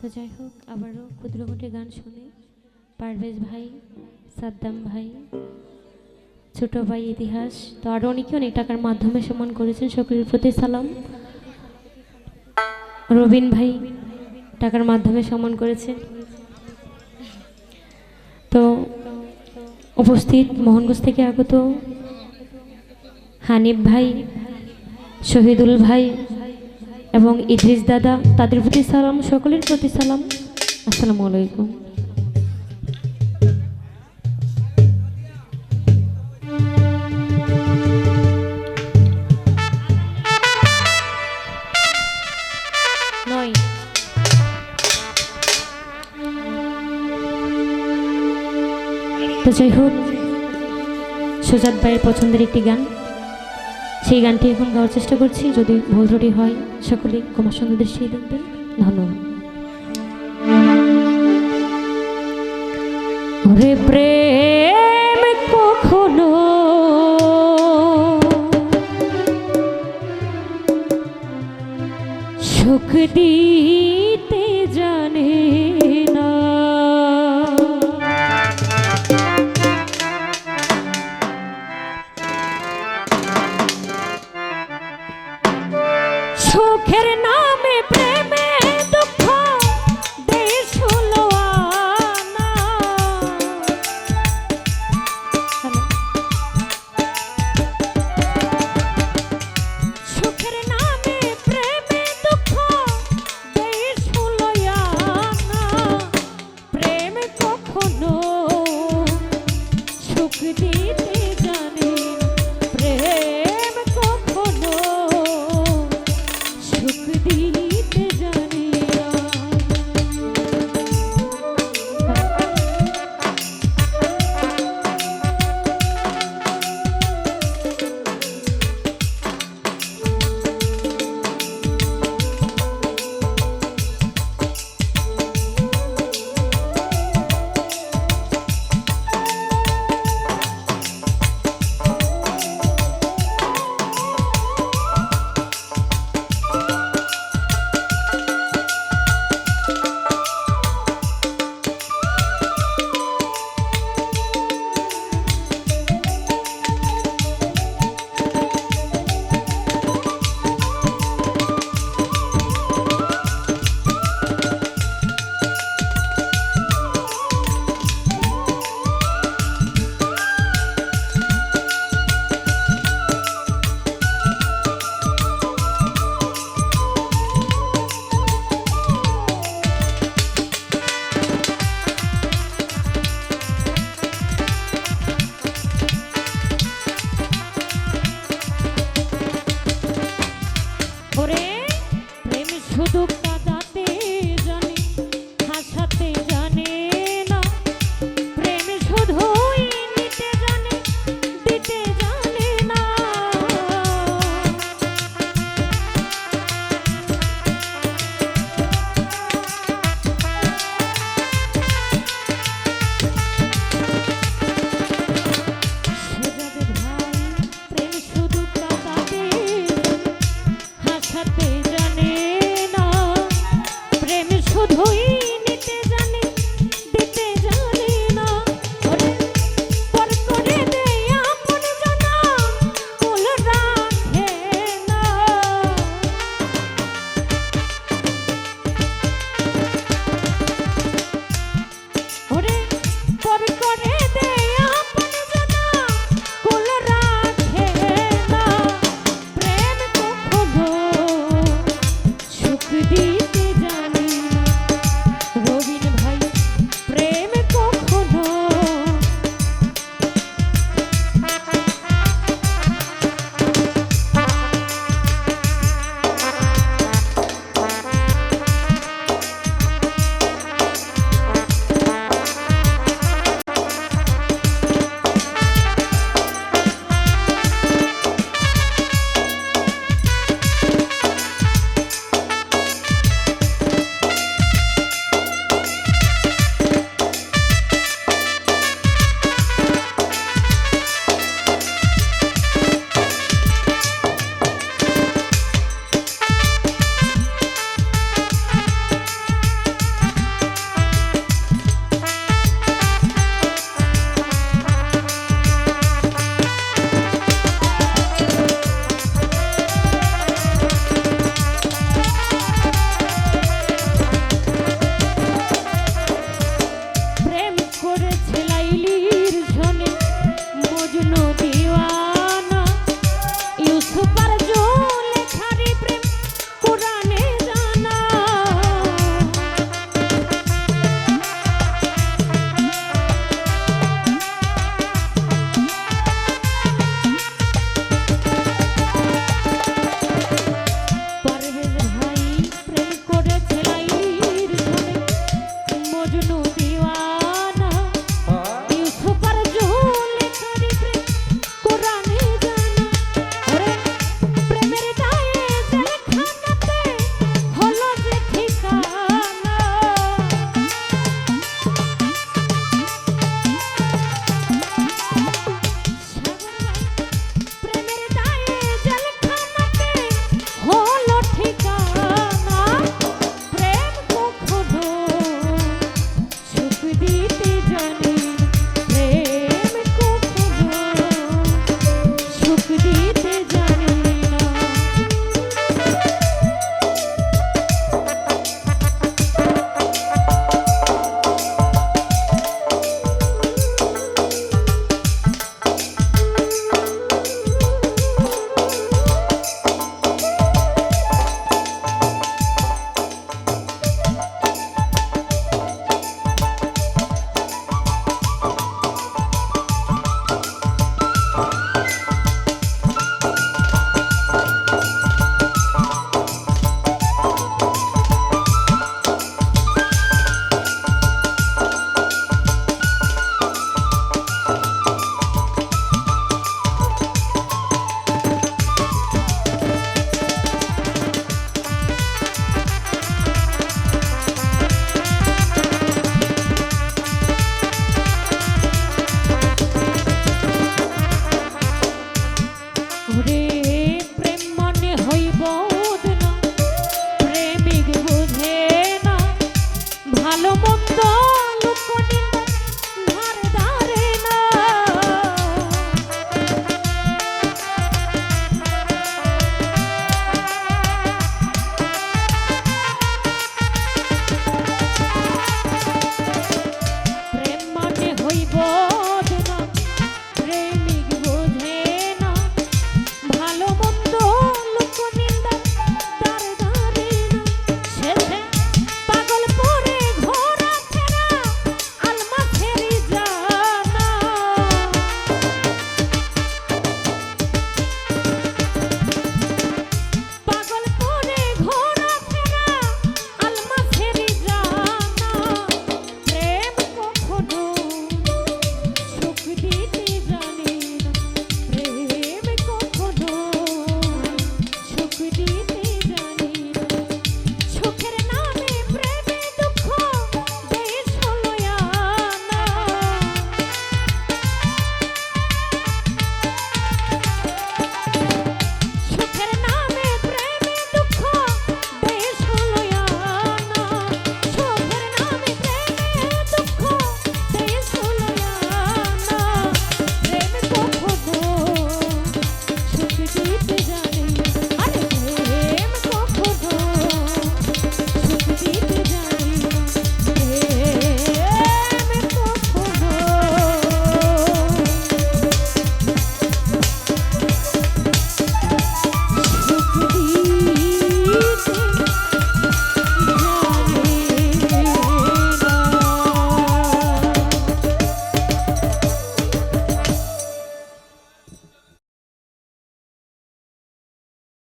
তো যাই হোক, আবারও ক্ষুদ্রকোটে গান শুনে। পারভেজ ভাই, সাদ্দাম ভাই, ছোট ভাই ইতিহাস। তো আরও অনেকে অনেক টাকার মাধ্যমে সম্মান করেছেন, সকলের প্রতি সালাম। রবিন ভাই টাকার মাধ্যমে সম্মান করেছেন। তো উপস্থিত মোহনগঞ্জ থেকে আগত হানিফ ভাই, শহীদুল ভাই এবং ইদ্রিস দাদা, তাদের প্রতি সালাম, সকলের প্রতি সালাম। আসসালামু আলাইকুম। তো যাই হোক, সুজাত ভাইয়ের পছন্দের একটি গান। সেই গানটি এখন গাওয়ার চেষ্টা করছি। যদি ভুল ত্রুটি হয়, সকলে কুমার সুন্দর দৃষ্টি দেখবেন। ধন্যবাদ। কখনো সুখ দিতে জানে